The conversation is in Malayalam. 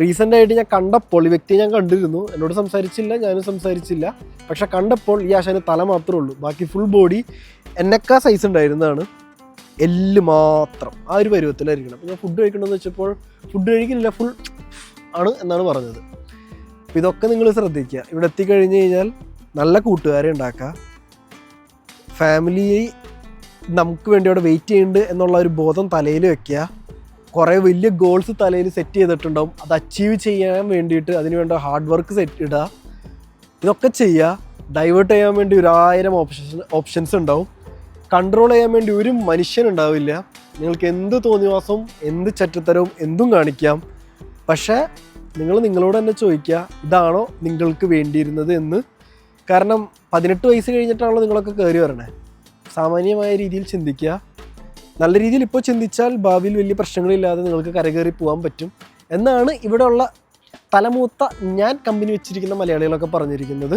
റീസെന്റ് ആയിട്ട് ഞാൻ കണ്ടപ്പോൾ ഈ വ്യക്തിയെ ഞാൻ കണ്ടിരുന്നു. എന്നോട് സംസാരിച്ചില്ല ഞാനും സംസാരിച്ചില്ല. പക്ഷെ കണ്ടപ്പോൾ ഈ ആശാന് തല മാത്രമേ ഉള്ളൂ. ബാക്കി ഫുൾ ബോഡി എന്നെക്കാ സൈസ് ഉണ്ടായിരുന്നതാണ് എല്ല് മാത്രം. ആ ഒരു പരുവത്തിലായിരിക്കണം. അപ്പോൾ ഞാൻ ഫുഡ് കഴിക്കണമെന്ന് വെച്ചപ്പോൾ ഫുഡ് കഴിക്കുന്നില്ല ഫുൾ ആണ് എന്നാണ് പറഞ്ഞത്. അപ്പോൾ ഇതൊക്കെ നിങ്ങൾ ശ്രദ്ധിക്കുക. ഇവിടെ എത്തിക്കഴിഞ്ഞ് കഴിഞ്ഞാൽ നല്ല കൂട്ടുകാരെ ഉണ്ടാക്കുക. ഫാമിലി നമുക്ക് വേണ്ടി അവിടെ വെയിറ്റ് ചെയ്യുന്നുണ്ട് എന്നുള്ള ഒരു ബോധം തലയിൽ വെക്കുക. കുറേ വലിയ ഗോൾസ് തലയിൽ സെറ്റ് ചെയ്തിട്ടുണ്ടാവും. അത് അച്ചീവ് ചെയ്യാൻ വേണ്ടിയിട്ട് അതിന് വേണ്ട ഹാർഡ് വർക്ക് സെറ്റ് ഇടുക. ഇതൊക്കെ ചെയ്യുക. ഡൈവേർട്ട് ചെയ്യാൻ വേണ്ടി ഒരായിരം ഓപ്ഷൻ ഓപ്ഷൻസ് ഉണ്ടാവും. കൺട്രോൾ ചെയ്യാൻ വേണ്ടി ഒരു മനുഷ്യൻ ഉണ്ടാവില്ല. നിങ്ങൾക്ക് എന്ത് തോന്നിവാസവും എന്ത് ചറ്റത്തരവും എന്തും കാണിക്കാം. പക്ഷേ നിങ്ങൾ നിങ്ങളോട് തന്നെ ചോദിക്കുക ഇതാണോ നിങ്ങൾക്ക് വേണ്ടിയിരുന്നത് എന്ന്? കാരണം പതിനെട്ട് വയസ്സ് കഴിഞ്ഞിട്ടാണല്ലോ നിങ്ങളൊക്കെ കയറി വരണേ. സാമാന്യമായ രീതിയിൽ ചിന്തിക്കുക. നല്ല രീതിയിൽ ഇപ്പോൾ ചിന്തിച്ചാൽ ഭാവിയിൽ വലിയ പ്രശ്നങ്ങളില്ലാതെ നിങ്ങൾക്ക് കരകയറി പോകാൻ പറ്റും. എന്നാണ് ഇവിടെയുള്ള തലമൂത്ത ഞാൻ കമ്പനി വെച്ചിരിക്കുന്ന മലയാളികളൊക്കെ പറഞ്ഞിരിക്കുന്നത്.